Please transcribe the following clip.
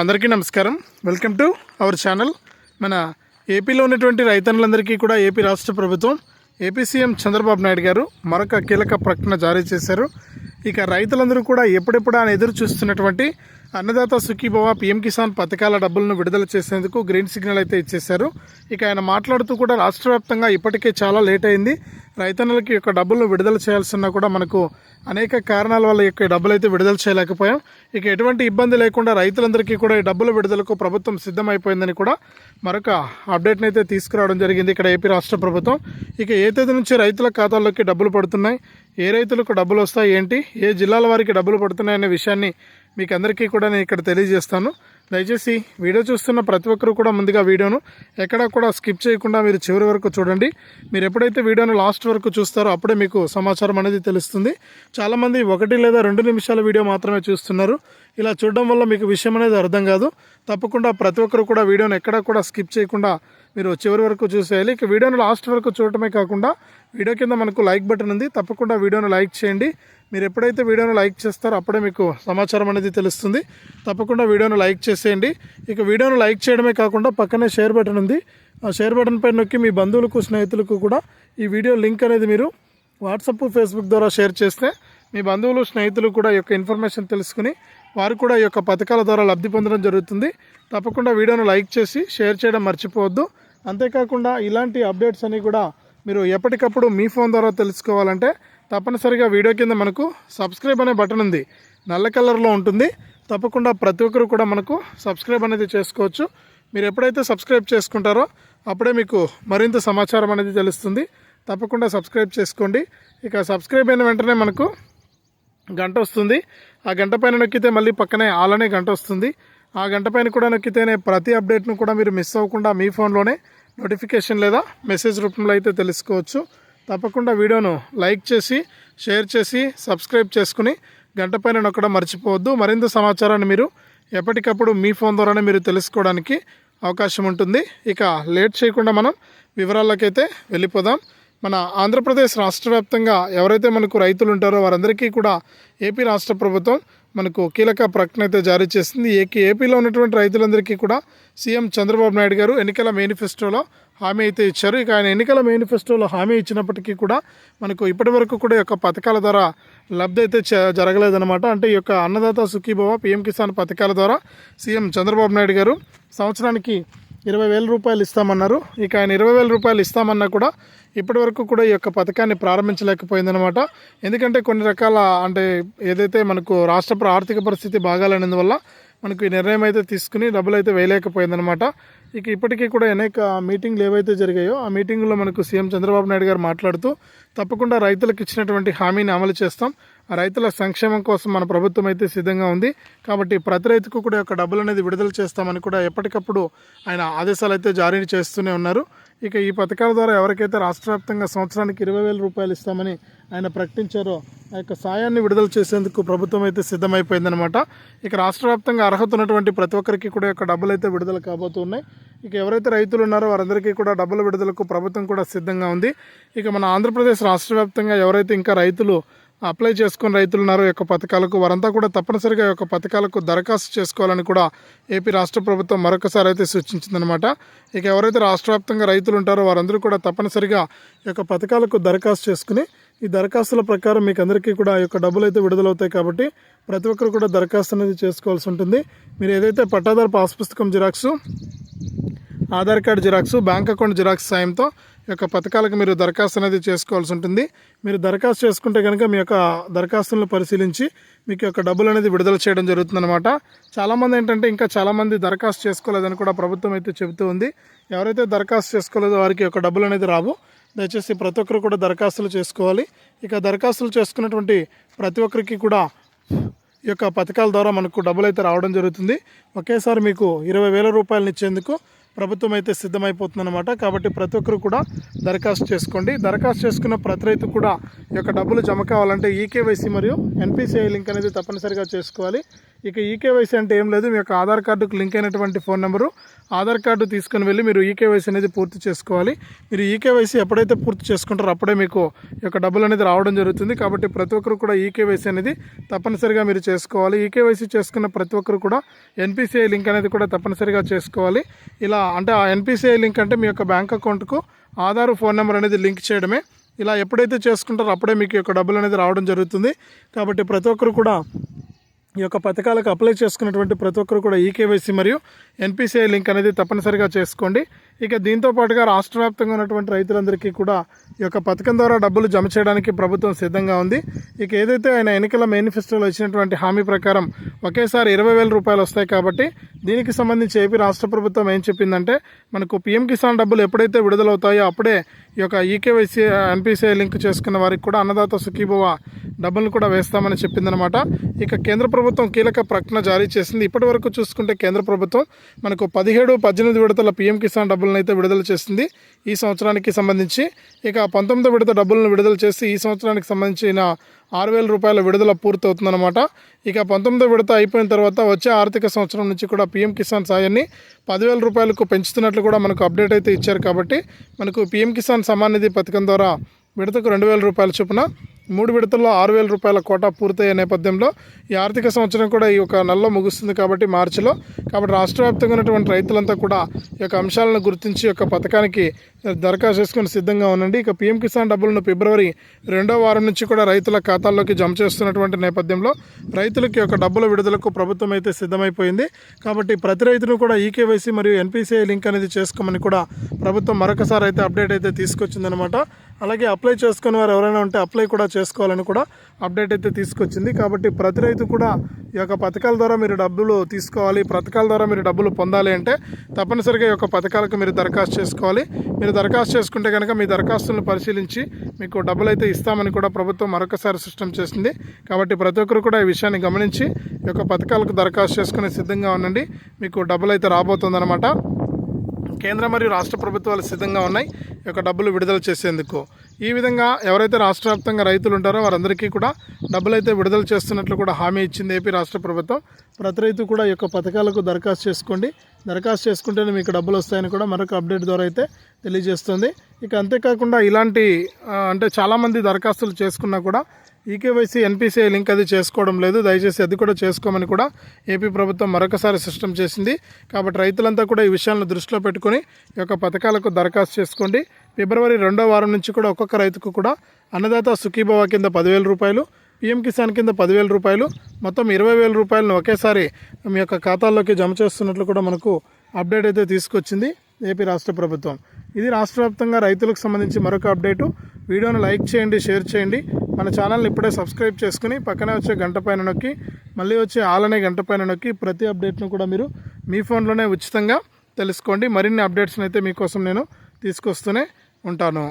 అందరికీ నమస్కారం. Welcome to our channel మన ఏపీలో ఉన్నటువంటి రైతన్నులందరికీ కూడా ఏపీ రాష్ట్ర ప్రభుత్వం ఏపీ సీఎం చంద్రబాబు నాయుడు గారు మరొక కీలక ప్రకటన జారీ చేశారు. ఇక రైతులందరూ కూడా ఎప్పుడెప్పుడు ఆయన ఎదురు చూస్తున్నటువంటి అన్నదాత సుఖీభవ పీఎం కిసాన్ పథకాల డబ్బులను విడుదల చేసేందుకు గ్రీన్ సిగ్నల్ అయితే ఇచ్చేశారు. ఇక ఆయన మాట్లాడుతూ కూడా రాష్ట్ర వ్యాప్తంగా ఇప్పటికే చాలా లేట్ అయింది. రైతన్నులకి యొక్క డబ్బులను విడుదల చేయాల్సిన కూడా మనకు అనేక కారణాల వల్ల యొక్క డబ్బులు అయితే విడుదల చేయలేకపోయాం. ఇక ఎటువంటి ఇబ్బంది లేకుండా రైతులందరికీ కూడా ఈ డబ్బుల విడుదలకు ప్రభుత్వం సిద్ధమైపోయిందని కూడా మరొక అప్డేట్ని అయితే తీసుకురావడం జరిగింది ఇక్కడ ఏపీ రాష్ట్ర ప్రభుత్వం. ఇక ఏ తేదీ నుంచి రైతుల ఖాతాల్లోకి డబ్బులు పడుతున్నాయి? ఏ రైతులకు డబ్బులు వస్తాయి? ఏంటి? ఏ జిల్లాల వారికి డబ్బులు పడుతున్నాయి? అనే విషయాన్ని మీకు అందరికీ కూడా నేను ఇక్కడ తెలియజేస్తాను. దయచేసి వీడియో చూస్తున్న ప్రతి ఒక్కరు కూడా ముందుగా వీడియోను ఎక్కడా కూడా స్కిప్ చేయకుండా మీరు చివరి వరకు చూడండి. మీరు ఎప్పుడైతే వీడియోను లాస్ట్ వరకు చూస్తారో అప్పుడే మీకు సమాచారం అనేది తెలుస్తుంది. చాలామంది ఒకటి లేదా రెండు నిమిషాల వీడియో మాత్రమే చూస్తున్నారు. ఇలా చూడడం వల్ల మీకు విషయం అనేది అర్థం కాదు. తప్పకుండా ప్రతి ఒక్కరు కూడా వీడియోను ఎక్కడా కూడా స్కిప్ చేయకుండా మీరు చివరి వరకు చూసేయాలి. ఇక వీడియోను లాస్ట్ వరకు చూడటమే కాకుండా వీడియో కింద మనకు లైక్ బటన్ ఉంది. తప్పకుండా వీడియోను లైక్ చేయండి. మీరు ఎప్పుడైతే వీడియోను లైక్ చేస్తారో అప్పుడే మీకు సమాచారం అనేది తెలుస్తుంది. తప్పకుండా వీడియోను లైక్ చేసేయండి. ఇక వీడియోను లైక్ చేయడమే కాకుండా పక్కనే షేర్ బటన్ ఉంది. ఆ షేర్ బటన్ పై నొక్కి మీ బంధువులకు స్నేహితులకు కూడా ఈ వీడియో లింక్ అనేది మీరు వాట్సాప్ ఫేస్బుక్ ద్వారా షేర్ చేస్తే మీ బంధువులు స్నేహితులు కూడా ఈ యొక్క ఇన్ఫర్మేషన్ తెలుసుకుని వారు కూడా ఈ యొక్క పథకాల ద్వారా లబ్ధి పొందడం జరుగుతుంది. తప్పకుండా వీడియోను లైక్ చేసి షేర్ చేయడం మర్చిపోవద్దు. అంతేకాకుండా ఇలాంటి అప్డేట్స్ అన్నీ కూడా మీరు ఎప్పటికప్పుడు మీ ఫోన్ ద్వారా తెలుసుకోవాలంటే తప్పనిసరిగా వీడియో కింద మనకు సబ్స్క్రైబ్ అనే బటన్ ఉంది. నల్ల కలర్లో ఉంటుంది. తప్పకుండా ప్రతి ఒక్కరు కూడా మనకు సబ్స్క్రైబ్ అనేది చేసుకోవచ్చు. మీరు ఎప్పుడైతే సబ్స్క్రైబ్ చేసుకుంటారో అప్పుడే మీకు మరింత సమాచారం అనేది తెలుస్తుంది. తప్పకుండా సబ్స్క్రైబ్ చేసుకోండి. ఇక సబ్స్క్రైబ్ అయిన వెంటనే మనకు గంట వస్తుంది. ఆ గంట పైన నొక్కితే మళ్ళీ పక్కనే ఆలనే గంట వస్తుంది. ఆ గంట పైన కూడా నొక్కితేనే ప్రతి అప్డేట్ను కూడా మీరు మిస్ అవ్వకుండా మీ ఫోన్లోనే నోటిఫికేషన్ లేదా మెసేజ్ రూపంలో అయితే తెలుసుకోవచ్చు. తప్పకుండా వీడియోను లైక్ చేసి షేర్ చేసి సబ్స్క్రైబ్ చేసుకుని గంట పైన నొక్కడం మర్చిపోవద్దు. మరింత సమాచారాన్ని మీరు ఎప్పటికప్పుడు మీ ఫోన్ ద్వారానే మీరు తెలుసుకోవడానికి అవకాశం ఉంటుంది. ఇక లేట్ చేయకుండా మనం వివరాలకైతే వెళ్ళిపోదాం. మన ఆంధ్రప్రదేశ్ రాష్ట్ర వ్యాప్తంగా ఎవరైతే మనకు రైతులు ఉంటారో వారందరికీ కూడా ఏపీ రాష్ట్ర ప్రభుత్వం మనకు కీలక ప్రకటన అయితే జారీ చేసింది. ఏకి ఏపీలో ఉన్నటువంటి రైతులందరికీ కూడా సీఎం చంద్రబాబు నాయుడు గారు ఎన్నికల మేనిఫెస్టోలో హామీ అయితే ఇచ్చారు. ఇక ఆయన ఎన్నికల మేనిఫెస్టోలో హామీ ఇచ్చినప్పటికీ కూడా మనకు ఇప్పటివరకు కూడా యొక్క పథకాల ద్వారా లబ్ధి అయితే జరగలేదన్నమాట. అంటే ఈ యొక్క అన్నదాత సుఖీభవ పిఎం కిసాన్ పథకాల ద్వారా సీఎం చంద్రబాబు నాయుడు గారు సంవత్సరానికి ఇరవై వేల రూపాయలు ఇస్తామన్నారు. ఇక ఆయన ఇరవై వేల రూపాయలు ఇస్తామన్నా కూడా ఇప్పటివరకు కూడా ఈ యొక్క పథకాన్ని ప్రారంభించలేకపోయిందనమాట ఎందుకంటే కొన్ని రకాల అంటే ఏదైతే మనకు రాష్ట్ర ఆర్థిక పరిస్థితి బాగాలేనందువల్ల మనకు ఈ నిర్ణయం అయితే తీసుకుని డబ్బులు అయితే వేయలేకపోయిందనమాట ఇక ఇప్పటికీ కూడా అనేక మీటింగ్లు ఏవైతే జరిగాయో ఆ మీటింగ్లో మనకు సీఎం చంద్రబాబు నాయుడు గారు మాట్లాడుతూ తప్పకుండా రైతులకు ఇచ్చినటువంటి హామీని అమలు చేస్తాం. ఆ రైతుల సంక్షేమం కోసం మన ప్రభుత్వం అయితే సిద్ధంగా ఉంది. కాబట్టి ప్రతి రైతుకు కూడా యొక్క డబ్బులు అనేది విడుదల చేస్తామని కూడా ఎప్పటికప్పుడు ఆయన ఆదేశాలు అయితే జారీ చేస్తూనే ఉన్నారు. ఇక ఈ పథకాల ద్వారా ఎవరికైతే రాష్ట్ర వ్యాప్తంగా సంవత్సరానికి ఇరవై వేల రూపాయలు ఇస్తామని ఆయన ప్రకటించారో ఆ యొక్క సాయాన్ని విడుదల చేసేందుకు ప్రభుత్వం అయితే సిద్ధమైపోయిందనమాట ఇక రాష్ట్ర వ్యాప్తంగా అర్హత ఉన్నటువంటి ప్రతి ఒక్కరికి కూడా యొక్క డబ్బులు అయితే విడుదల కాబోతున్నాయి. ఇక ఎవరైతే రైతులు ఉన్నారో వారందరికీ కూడా డబ్బుల విడుదలకు ప్రభుత్వం కూడా సిద్ధంగా ఉంది. ఇక మన ఆంధ్రప్రదేశ్ రాష్ట్ర వ్యాప్తంగా ఎవరైతే ఇంకా రైతులు అప్లై చేసుకుని రైతులు ఉన్నారో. యొక్క పథకాలకు వారంతా కూడా తప్పనిసరిగా యొక్క పథకాలకు దరఖాస్తు చేసుకోవాలని కూడా ఏపీ రాష్ట్ర ప్రభుత్వం మరొకసారి అయితే సూచించిందనమాట ఇక ఎవరైతే రాష్ట్ర వ్యాప్తంగా రైతులు ఉంటారో వారందరూ కూడా తప్పనిసరిగా యొక్క పథకాలకు దరఖాస్తు చేసుకుని ఈ దరఖాస్తుల ప్రకారం మీకు అందరికీ కూడా ఈ యొక్క డబ్బులు అయితే విడుదలవుతాయి కాబట్టి ప్రతి ఒక్కరు కూడా దరఖాస్తు అనేది చేసుకోవాల్సి ఉంటుంది. మీరు ఏదైతే పట్టాదారు పాస్ పుస్తకం xerox Aadhaar card xerox bank account xerox సాయంతో యొక్క పథకాలకు మీరు దరఖాస్తు అనేది చేసుకోవాల్సి ఉంటుంది. మీరు దరఖాస్తు చేసుకుంటే కనుక మీ యొక్క దరఖాస్తులను పరిశీలించి మీకు యొక్క డబ్బులు అనేది విడుదల చేయడం జరుగుతుందన్నమాట. చాలామంది ఏంటంటే ఇంకా చాలామంది దరఖాస్తు చేసుకోలేదని కూడా ప్రభుత్వం అయితే చెబుతూ ఉంది. ఎవరైతే దరఖాస్తు చేసుకోలేదో వారికి యొక్క డబ్బులు అనేది రావు. దయచేసి ప్రతి ఒక్కరు కూడా దరఖాస్తులు చేసుకోవాలి. ఇక దరఖాస్తులు చేసుకున్నటువంటి ప్రతి ఒక్కరికి కూడా ఈ యొక్క పథకాల ద్వారా మనకు డబ్బులు అయితే రావడం జరుగుతుంది. ఒకేసారి మీకు ఇరవై వేల రూపాయలను ఇచ్చేందుకు ప్రభుత్వం అయితే సిద్ధమైపోతుందన్నమాట. కాబట్టి ప్రతి ఒక్కరు కూడా దరఖాస్తు చేసుకోండి. దరఖాస్తు చేసుకున్న ప్రతి రైతు కూడా ఈ యొక్క డబ్బులు జమ కావాలంటే ఈకేవైసీ మరియు ఎన్పిసిఐ లింక్ అనేది తప్పనిసరిగా చేసుకోవాలి. ఇక ఈకేవైసీ అంటే ఏం లేదు మీ యొక్క ఆధార్ కార్డుకు లింక్ అయినటువంటి ఫోన్ నెంబరు. ఆధార్ కార్డు తీసుకుని వెళ్ళి మీరు ఈకేవైసీ అనేది పూర్తి చేసుకోవాలి. మీరు ఈకేవైసీ ఎప్పుడైతే పూర్తి చేసుకుంటారో అప్పుడే మీకు ఈ యొక్క డబ్బులు అనేది రావడం జరుగుతుంది. కాబట్టి ప్రతి ఒక్కరు కూడా ఈకేవైసీ అనేది తప్పనిసరిగా మీరు చేసుకోవాలి. ఈకేవైసీ చేసుకున్న ప్రతి ఒక్కరు కూడా ఎన్పిసిఐ లింక్ అనేది కూడా తప్పనిసరిగా చేసుకోవాలి. ఇలా అంటే ఆ ఎన్పిసిఐ లింక్ అంటే మీ యొక్క బ్యాంక్ అకౌంట్కు ఆధార్ ఫోన్ నెంబర్ అనేది లింక్ చేయడమే. ఇలా ఎప్పుడైతే చేసుకుంటారో అప్పుడే మీకు ఈ యొక్క డబ్బులు అనేది రావడం జరుగుతుంది. కాబట్టి ప్రతి ఒక్కరు కూడా ఈ యొక్క పథకాలకు అప్లై చేసుకున్నటువంటి ప్రతి ఒక్కరు కూడా ఈకేవైసీ మరియు ఎన్పిసిఐ లింక్ అనేది తప్పనిసరిగా చేసుకోండి. ఇక దీంతో పాటుగా రాష్ట్ర వ్యాప్తంగా ఉన్నటువంటి రైతులందరికీ కూడా ఈ యొక్క పథకం ద్వారా డబ్బులు జమ చేయడానికి ప్రభుత్వం సిద్ధంగా ఉంది. ఇక ఏదైతే ఆయన ఎన్నికల మేనిఫెస్టోలో ఇచ్చినటువంటి హామీ ప్రకారం ఒకేసారి ఇరవై వేల రూపాయలు వస్తాయి కాబట్టి దీనికి సంబంధించి ఏపీ రాష్ట్ర ప్రభుత్వం ఏం చెప్పిందంటే మనకు పీఎం కిసాన్ డబ్బులు ఎప్పుడైతే విడుదలవుతాయో అప్పుడే ఈ యొక్క ఈకేవైసీ ఎన్పిసిఐ లింక్ చేసుకున్న వారికి కూడా అన్నదాత సుఖీభవ డబ్బులను కూడా వేస్తామని చెప్పిందనమాట. ఇక కేంద్ర ప్రభుత్వం కీలక ప్రకటన జారీ చేసింది. ఇప్పటి వరకు చూసుకుంటే కేంద్ర ప్రభుత్వం మనకు పదిహేడు పద్దెనిమిది విడతల పీఎం కిసాన్ డబ్బులను అయితే విడుదల చేసింది ఈ సంవత్సరానికి సంబంధించి. ఇక పంతొమ్మిదో విడత డబ్బులను విడుదల చేసి ఈ సంవత్సరానికి సంబంధించిన ఆరు వేల రూపాయల విడుదల పూర్తవుతుందన్నమాట. ఇక పంతొమ్మిదో విడత అయిపోయిన తర్వాత వచ్చే ఆర్థిక సంవత్సరం నుంచి కూడా పీఎం కిసాన్ సాయాన్ని పదివేల రూపాయలకు పెంచుతున్నట్లు కూడా మనకు అప్డేట్ అయితే ఇచ్చారు కాబట్టి మనకు పీఎం కిసాన్ సమాన్ నిధి పథకం ద్వారా విడతకు రెండు వేల రూపాయల చొప్పున మూడు విడతల్లో ఆరు వేల రూపాయల కోటా పూర్తయ్యే నేపథ్యంలో ఈ ఆర్థిక సంవత్సరం కూడా ఈ యొక్క నెలలో ముగుస్తుంది కాబట్టి మార్చిలో. కాబట్టి రాష్ట్ర వ్యాప్తంగా ఉన్నటువంటి రైతులంతా కూడా ఈ యొక్క అంశాలను గుర్తించి యొక్క పథకానికి దరఖాస్తు చేసుకుని సిద్ధంగా ఉండండి. ఇక పీఎం కిసాన్ డబ్బులను ఫిబ్రవరి రెండో వారం నుంచి కూడా రైతుల ఖాతాల్లోకి జమ చేస్తున్నటువంటి నేపథ్యంలో రైతులకి యొక్క డబ్బుల విడుదలకు ప్రభుత్వం అయితే సిద్ధమైపోయింది. కాబట్టి ప్రతి రైతును కూడా ఈకేవైసీ మరియు ఎన్పిసిఐ లింక్ అనేది చేసుకోమని కూడా ప్రభుత్వం మరొకసారి అయితే అప్డేట్ అయితే తీసుకొచ్చిందనమాట అలాగే అప్లై చేసుకునే వారు ఎవరైనా ఉంటే అప్లై కూడా చేసుకోవాలని కూడా అప్డేట్ అయితే తీసుకొచ్చింది. కాబట్టి ప్రతి రైతు కూడా ఈ యొక్క పథకాల ద్వారా మీరు డబ్బులు తీసుకోవాలి పథకాల ద్వారా మీరు డబ్బులు పొందాలి అంటే తప్పనిసరిగా ఈ యొక్క పథకాలకు మీరు దరఖాస్తు చేసుకోవాలి. మీరు దరఖాస్తు చేసుకుంటే కనుక మీ దరఖాస్తులను పరిశీలించి మీకు డబ్బులు అయితే ఇస్తామని కూడా ప్రభుత్వం మరొకసారి సిస్టమ్ చేసింది. కాబట్టి ప్రతి ఒక్కరు కూడా ఈ విషయాన్ని గమనించి ఈ యొక్క పథకాలకు దరఖాస్తు చేసుకునే సిద్ధంగా ఉండండి. మీకు డబ్బులు అయితే రాబోతుందన్నమాట. కేంద్ర మరియు రాష్ట్ర ప్రభుత్వాలు సిద్ధంగా ఉన్నాయి. ఈ యొక్క డబ్బులు విడుదల చేసేందుకు. ఈ విధంగా ఎవరైతే రాష్ట్ర వ్యాప్తంగా రైతులు ఉంటారో వారందరికీ కూడా డబ్బులు అయితే విడుదల చేస్తున్నట్లు కూడా హామీ ఇచ్చింది ఏపీ రాష్ట్ర ప్రభుత్వం. ప్రతి రైతు కూడా ఈ యొక్క పథకాలకు దరఖాస్తు చేసుకోండి. దరఖాస్తు చేసుకుంటేనే మీకు డబ్బులు వస్తాయని కూడా మరొక అప్డేట్ ద్వారా అయితే తెలియజేస్తుంది. ఇక అంతేకాకుండా ఇలాంటి అంటే చాలామంది దరఖాస్తులు చేసుకున్నా కూడా ఈకేవైసీ ఎన్పిసిఐ లింక్ అది చేసుకోవడం లేదు. దయచేసి అది కూడా చేసుకోమని కూడా ఏపీ ప్రభుత్వం మరొకసారి సిస్టమ్ చేసింది. కాబట్టి రైతులంతా కూడా ఈ విషయాలను దృష్టిలో పెట్టుకొని ఈ యొక్క పథకాలకు దరఖాస్తు చేసుకోండి. ఫిబ్రవరి రెండో వారం నుంచి కూడా ఒక్కొక్క రైతుకు కూడా అన్నదాత సుఖీభవ కింద పదివేల రూపాయలు పీఎం కిసాన్ కింద పదివేల రూపాయలు మొత్తం ఇరవై వేల రూపాయలను ఒకేసారి మీ యొక్క ఖాతాల్లోకి జమ చేస్తున్నట్లు కూడా మనకు అప్డేట్ అయితే తీసుకొచ్చింది ఏపీ రాష్ట్ర ప్రభుత్వం. ఇది రాష్ట్ర వ్యాప్తంగా రైతులకు సంబంధించి మరొక అప్డేటు. వీడియోను లైక్ చేయండి షేర్ చేయండి. మన ఛానల్ని ఇప్పుడే సబ్స్క్రైబ్ చేసుకుని పక్కనే వచ్చే గంట పైన నొక్కి మళ్ళీ వచ్చే ఆలనే గంట పైన నొక్కి ప్రతి అప్డేట్ను కూడా మీరు మీ ఫోన్లోనే ఉచితంగా తెలుసుకోండి. మరిన్ని అప్డేట్స్ని అయితే మీకోసం నేను తీసుకొస్తూనే ఉంటాను.